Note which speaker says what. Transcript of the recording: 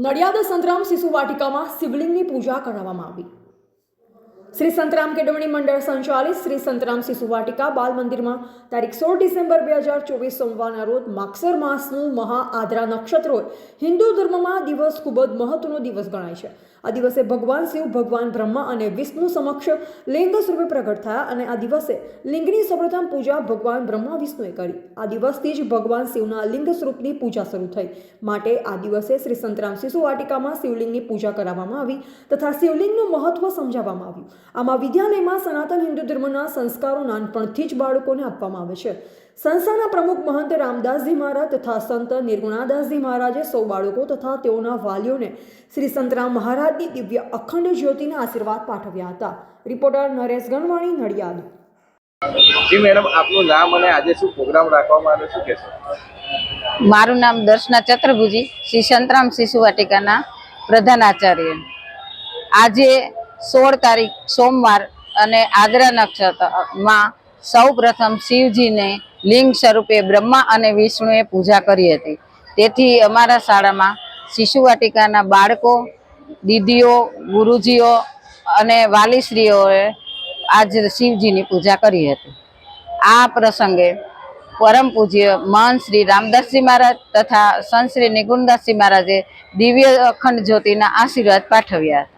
Speaker 1: નડિયાદ સંતરામ શિશુ વાટિકામાં શિવલિંગની પૂજા કરવામાં આવી. શ્રી સંતરામ કેળવણી મંડળ સંચાલિત શ્રી સંતરામ શિશુ વાટિકા બાલ મંદિરમાં તારીખ સોળ ડિસેમ્બર બે હજાર ચોવીસ સોમવારના રોજ માક્ષર માસનું મહા આદ્રા નક્ષત્ર હિન્દુ ધર્મમાં દિવસ ખૂબ જ મહત્વનો દિવસ ગણાય છે. આ દિવસે ભગવાન શિવ, ભગવાન બ્રહ્મા અને વિષ્ણુ સમક્ષ લિંગ સ્વરૂપે પ્રગટ થયા અને આ દિવસે લિંગની સૌપ્રથમ પૂજા ભગવાન બ્રહ્મા, વિષ્ણુએ કરી. આ દિવસથી જ ભગવાન શિવના લિંગ સ્વરૂપની પૂજા શરૂ થઈ. માટે આ દિવસે શ્રી સંતરામ શિશુ વાટિકામાં શિવલિંગની પૂજા કરાવવામાં આવી તથા શિવલિંગનું મહત્વ સમજાવવામાં આવ્યું. આમાં વિદ્યાલયમાં સનાતન હિન્દુ ધર્મના સંસ્કારો નાનપણથી જ બાળકોને આપવામાં આવે છે. સંસ્થાના પ્રમુખ મહંત રામદાસજી મહારાજ તથા સંત નિર્ગુણાદાસજી મહારાજે સૌ બાળકો તથા તેઓના વાલીઓને શ્રી સંતરામ મહારાજની દિવ્ય અખંડ જ્યોતિના આશીર્વાદ પાઠવ્યા હતા. રિપોર્ટર નરેશ ગણવાણી નડિયાદ.
Speaker 2: જી મેડમ આપનું નામ અને આજે શું પ્રોગ્રામ રાખવામાં આવ્યો શું કહેશો
Speaker 3: મારું નામ દર્શના ચતુર્ભુજી શ્રી સંતરામ શિશુ વાટિકાના પ્રધાન આચાર્ય. આજે સોળ તારીખ સોમવાર અને આગ્રા નક્ષત્રમાં સૌ પ્રથમ શિવજીને લિંગ સ્વરૂપે બ્રહ્મા અને વિષ્ણુએ પૂજા કરી હતી. તેથી અમારા શાળામાં શિશુ વાટિકાના બાળકો, દીદીઓ, ગુરુજીઓ અને વાલીશ્રીઓએ આજ શિવજીની પૂજા કરી હતી. આ પ્રસંગે પરમ પૂજ્ય મહંત શ્રી રામદાસજી મહારાજ તથા સંત શ્રી નિગુણદાસજી મહારાજે દિવ્ય અખંડ જ્યોતિના આશીર્વાદ પાઠવ્યા હતા.